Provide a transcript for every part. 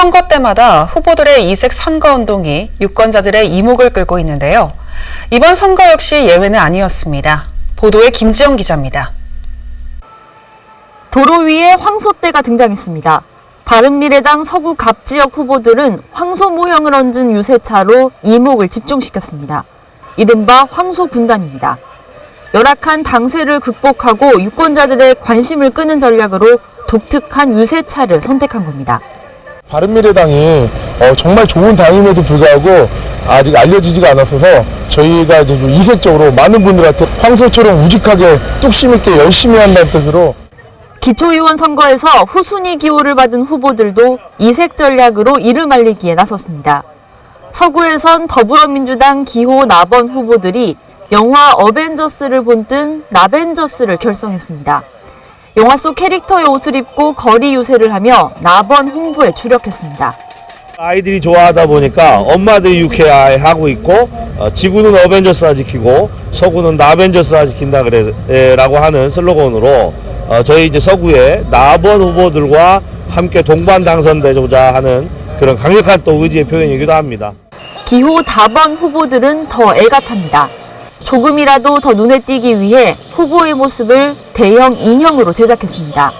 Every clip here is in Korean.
선거 때마다 후보들의 이색 선거 운동이 유권자들의 이목을 끌고 있는데요. 이번 선거 역시 예외는 아니었습니다. 보도에 김지영 기자입니다. 도로 위에 황소떼가 등장했습니다. 바른미래당 서구 갑 지역 후보들은 황소 모형을 얹은 유세차로 이목을 집중시켰습니다. 이른바 황소 군단입니다. 열악한 당세를 극복하고 유권자들의 관심을 끄는 전략으로 독특한 유세차를 선택한 겁니다. 바른미래당이 어, 정말 좋은 당임에도 불구하고 아직 알려지지가 않았어서 저희가 이제 좀 이색적으로 많은 분들한테 황소처럼 우직하게 뚝심 있게 열심히 한다는 뜻으로 기초의원 선거에서 후순위 기호를 받은 후보들도 이색 전략으로 이름 알리기에 나섰습니다. 서구에선 더불어민주당 기호 나번 후보들이 영화 어벤져스를 본뜬 나벤져스를 결성했습니다. 영화 속 캐릭터의 옷을 입고 거리 유세를 하며 나번 홍보에 주력했습니다. 아이들이 좋아하다 보니까 엄마들이 유쾌하고 있고 어, 지구는 어벤져스가 지키고 서구는 나벤져스가 지킨다 그래라고 하는 슬로건으로 어, 저희 이제 서구의 나번 후보들과 함께 동반 당선되고자 하는 그런 강력한 또 의지의 표현이기도 합니다. 기호 다번 후보들은 더 애가 탑니다. 조금이라도 더 눈에 띄기 위해 후보의 모습을 대형 인형으로 제작했습니다.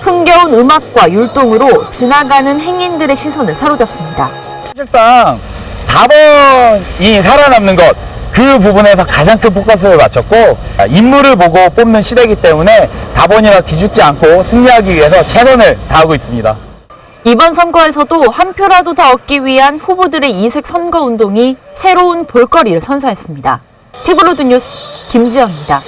흥겨운 음악과 율동으로 지나가는 행인들의 시선을 사로잡습니다. 사실상 답원이 살아남는 것 그 부분에서 가장 큰 포커스를 맞췄고 인물을 보고 뽑는 시대이기 때문에 답원이라 기죽지 않고 승리하기 위해서 최선을 다하고 있습니다. 이번 선거에서도 한 표라도 더 얻기 위한 후보들의 이색 선거 운동이 새로운 볼거리를 선사했습니다. 티브로드 뉴스 김지영입니다.